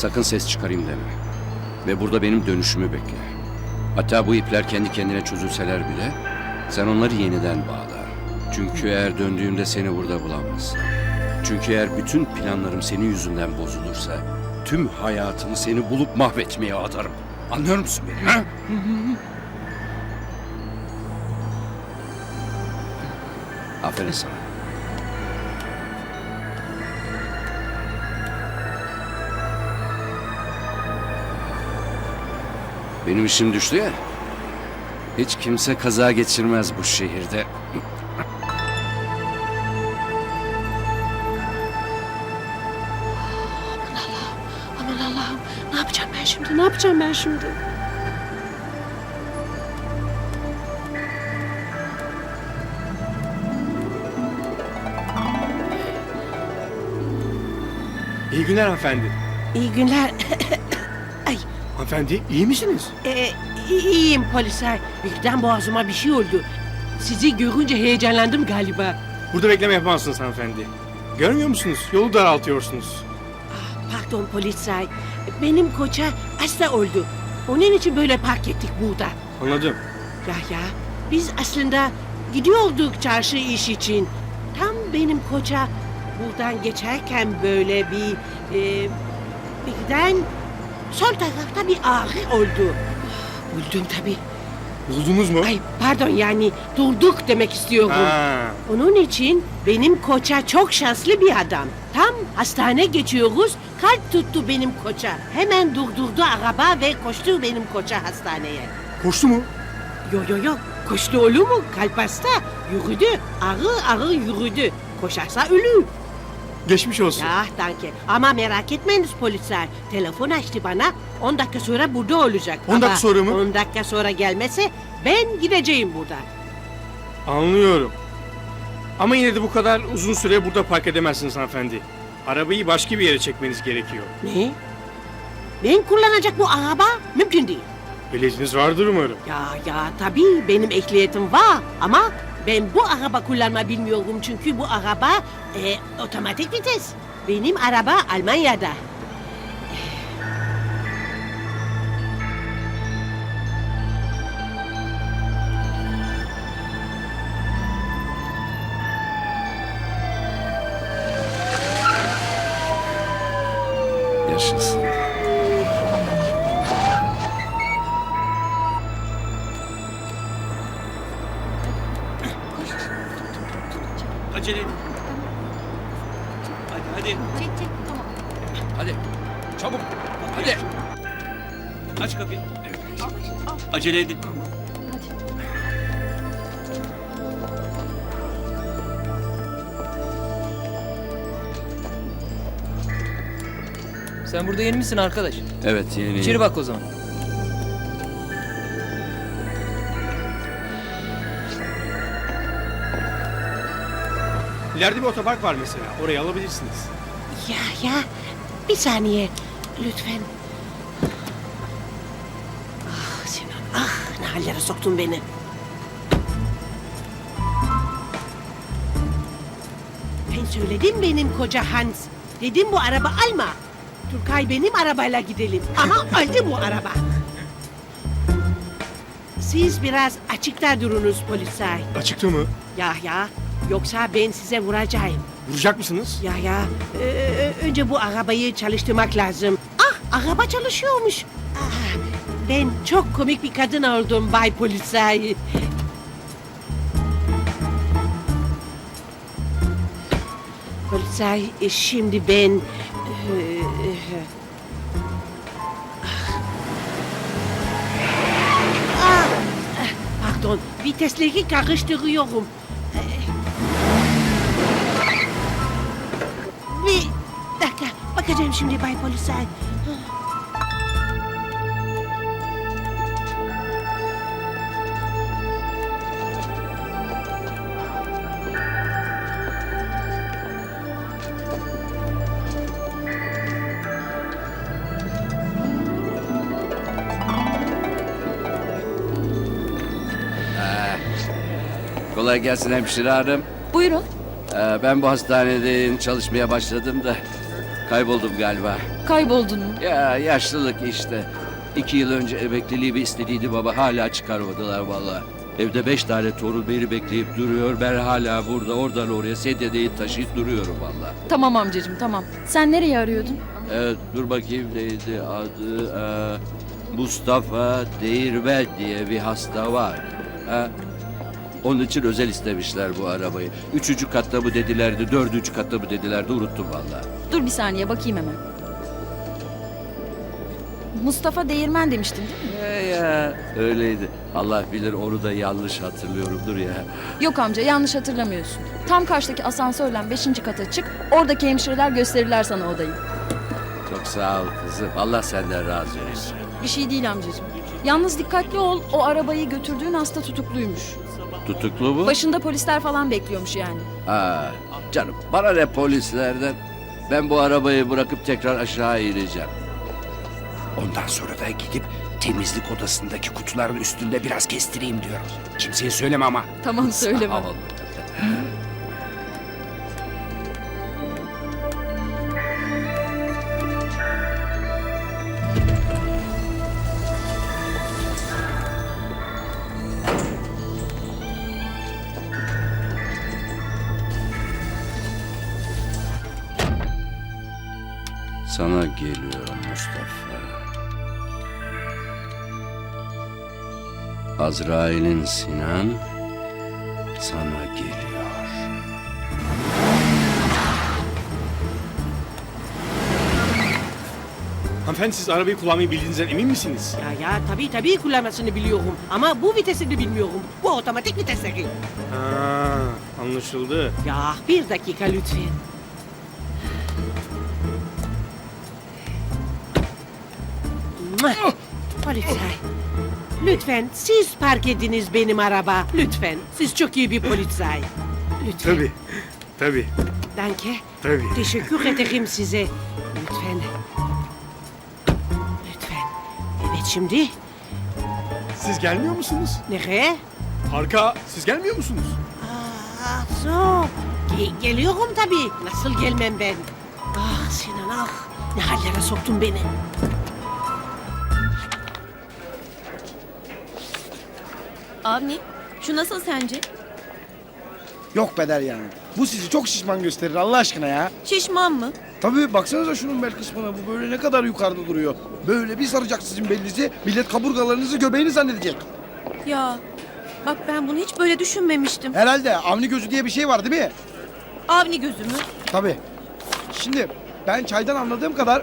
Sakın ses çıkarayım deme. Ve burada benim dönüşümü bekle. Hatta bu ipler kendi kendine çözülseler bile sen onları yeniden bağla. Çünkü eğer döndüğümde seni burada bulamaz. Çünkü eğer bütün planlarım senin yüzünden bozulursa tüm hayatımı seni bulup mahvetmeye adarım. Anlıyor musun beni? Ha? Aferin sana. Benim işim düştü ya. Hiç kimse kaza geçirmez bu şehirde. Aman Allah'ım ne yapacağım ben şimdi ne yapacağım ben şimdi? İyi günler hanımefendi. İyi günler. Hanımefendi iyi misiniz? e, i- iyiyim polisler. Birden boğazıma bir şey oldu. Sizi görünce heyecanlandım galiba. Burada bekleme yapamazsınız hanımefendi. Görmüyor musunuz? Yolu daraltıyorsunuz. Pardon polisler. Benim koça hasta oldu. Onun için böyle park ettik burada. Anladım. Ya ya biz aslında gidiyorduk çarşı iş için. Tam benim koça buradan geçerken böyle bir e, birden sol tarafta bir ağrı oldu. Buldum tabii. Buldunuz mu? Ay pardon yani durduk demek istiyorum. Ha, Onun için benim koça çok şanslı bir adam. Tam hastane geçiyoruz, kalp tuttu benim koça. Hemen durdurdu araba ve koştu benim koça hastaneye. koştu mu? Yo yo yo, koştu olur mu? Kalp hasta. Yürüdü, ağır ağır yürüdü. Koşarsa ölür. Geçmiş olsun. Ya danke. Ama merak etmeyiniz polisler. Telefon açtı bana. 10 dakika sonra burada olacak. 10 dakika Ama sonra mı? 10 dakika sonra gelmese ben gideceğim buradan. Anlıyorum. Ama yine de bu kadar uzun süre burada park edemezsiniz hanımefendi. Arabayı başka bir yere çekmeniz gerekiyor. Ne? Ben kullanacak bu araba mümkün değil. Ehliyetiniz vardır umarım. Ya ya tabii benim ehliyetim var ama ben bu araba kullanma bilmiyorum çünkü bu araba e, otomatik vites. Benim araba Almanya'da. Yaşasın. Hadi. Aç kapıyı. Acele edin. Sen burada yeni misin arkadaş? Evet yeni. İçeri bak o zaman. İleride bir otopark var mesela. Orayı alabilirsiniz. Ya ya bir saniye lütfen. Ah Sinan ah ne hallere soktun beni. Ben söyledim benim koca Hans. Dedim bu araba alma. Turkay benim arabayla gidelim. Ama öldü bu araba. Siz biraz açıkta durunuz polisler. Açıkta mı? Ya ya yoksa ben size vuracağım. Vuracak mısınız? Ya ya, e, önce bu arabayı çalıştırmak lazım. Araba çalışıyormuş. Ah, ben çok komik bir kadın oldum Bay Polisay. Polisay, e, şimdi ben... e, e, ah, ah, pardon, vitesleri karıştırıyorum. Bir dakika, bakacağım şimdi Bay Polisay. Kolay gelsin hemşire hanım. Buyurun. Ee, ben bu hastanede çalışmaya başladım da Kayboldum galiba. Kayboldun mu? Ya yaşlılık işte. İki yıl önce emekliliği bir istediydi baba. Hala çıkarmadılar vallahi. Evde beş tane torun beni bekleyip duruyor. Ben hala burada oradan oraya sedyedeyi taşıyıp duruyorum vallahi. Tamam amcacığım tamam. Sen nereye arıyordun? Evet dur bakayım neydi adı? Ee, Mustafa Değirmen diye bir hasta var. Ha? Onun için özel istemişler bu arabayı. Üçüncü katta mı dedilerdi, dördüncü katta mı dedilerdi unuttum vallahi. Dur bir saniye bakayım hemen. Mustafa Değirmen demiştin değil mi? Ya, ya öyleydi. Allah bilir onu da yanlış hatırlıyorumdur ya. Yok amca yanlış hatırlamıyorsun. Tam karşıdaki asansörle beşinci kata çık. Oradaki hemşireler gösterirler sana odayı. Çok sağ ol kızım. Allah senden razı olsun. Bir şey değil amcacığım. Yalnız dikkatli ol o arabayı götürdüğün hasta tutukluymuş. Tutuklu mu? Başında polisler falan bekliyormuş yani. Ha, canım bana ne polislerden. Ben bu arabayı bırakıp tekrar aşağı ineceğim. Ondan sonra da gidip temizlik odasındaki kutuların üstünde biraz kestireyim diyorum. Kimseye söyleme ama. Tamam söyleme. Sağ ol. Sana geliyorum Mustafa. Azrail'in Sinan sana geliyor. Hanımefendi siz arabayı kullanmayı bildiğinizden emin misiniz? Ya ya tabii tabii kullanmasını biliyorum. Ama bu vitesini bilmiyorum. Bu otomatik vitesleri. Ha, anlaşıldı. Ya bir dakika lütfen. Polisay. Lütfen siz park ediniz benim araba. Lütfen. Siz çok iyi bir polisay. Lütfen. Tabii. Tabii. Danke. Tabii. Teşekkür ederim size. Lütfen. Lütfen. Evet şimdi Siz gelmiyor musunuz? nereye? Parka siz gelmiyor musunuz? Ah so. Ge- geliyorum tabii. Nasıl gelmem ben? Ah Sinan ah. Ne hallere soktun beni. Avni, şu nasıl sence? Yok Beder yani. Bu sizi çok şişman gösterir Allah aşkına ya. Şişman mı? Tabii baksanıza şunun bel kısmına bu böyle ne kadar yukarıda duruyor. Böyle bir saracak sizin belinizi millet kaburgalarınızı göbeğini zannedecek. Ya, bak ben bunu hiç böyle düşünmemiştim. Herhalde avni gözü diye bir şey var değil mi? Avni gözümü. Tabii. Şimdi ben çaydan anladığım kadar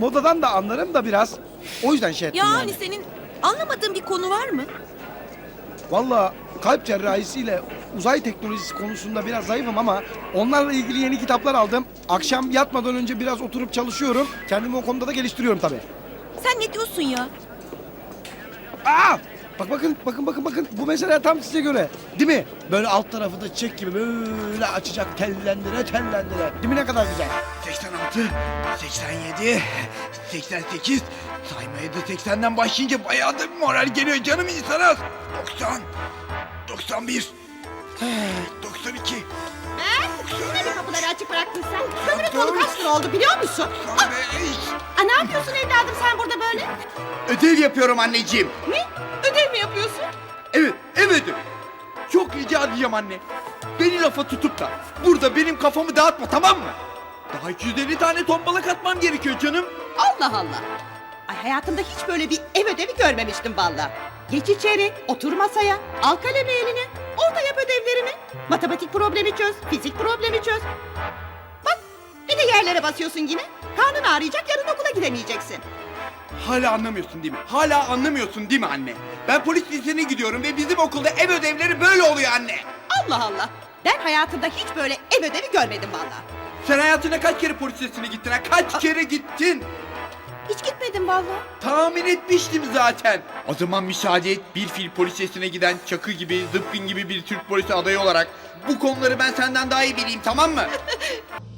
modadan da anlarım da biraz. O yüzden şey ettim Ya yani. hani senin anlamadığın bir konu var mı? Valla kalp cerrahisiyle uzay teknolojisi konusunda biraz zayıfım ama onlarla ilgili yeni kitaplar aldım. Akşam yatmadan önce biraz oturup çalışıyorum. Kendimi o konuda da geliştiriyorum tabii. Sen ne diyorsun ya? Aa! Bak bakın bakın bakın bakın bu mesela tam size göre. Değil mi? Böyle alt tarafı da çiçek gibi böyle açacak tellendire tellendire. Değil mi ne kadar güzel? 86, 87, 88. Saymaya da 80'den başlayınca bayağı da moral geliyor canım insana. 90, 91, 92, Neden kapıları açık bıraktın sen? Kömürün kolu kaç lira oldu biliyor musun? 95. Aa, ne yapıyorsun evladım sen burada böyle? Ödev yapıyorum anneciğim. Ne? Yapıyorsun? Evet, evet. Çok rica edeceğim anne. Beni lafa tutup da burada benim kafamı dağıtma tamam mı? Daha 250 tane tombalak atmam gerekiyor canım. Allah Allah. Ay hayatımda hiç böyle bir ev ödevi görmemiştim valla. Geç içeri, otur masaya, al kalemi eline. Orada yap ödevlerini. Matematik problemi çöz, fizik problemi çöz. Bak bir de yerlere basıyorsun yine. Karnın ağrıyacak, yarın okula gidemeyeceksin. Hala anlamıyorsun değil mi? Hala anlamıyorsun değil mi anne? Ben polis lisesine gidiyorum ve bizim okulda ev ödevleri böyle oluyor anne. Allah Allah. Ben hayatımda hiç böyle ev ödevi görmedim valla. Sen hayatında kaç kere polis lisesine gittin ha? Kaç kere gittin? Hiç gitmedim valla. Tahmin etmiştim zaten. O zaman müsaade et bir fil polis lisesine giden Çakı gibi, Zıppin gibi bir Türk polisi adayı olarak bu konuları ben senden daha iyi bileyim tamam mı?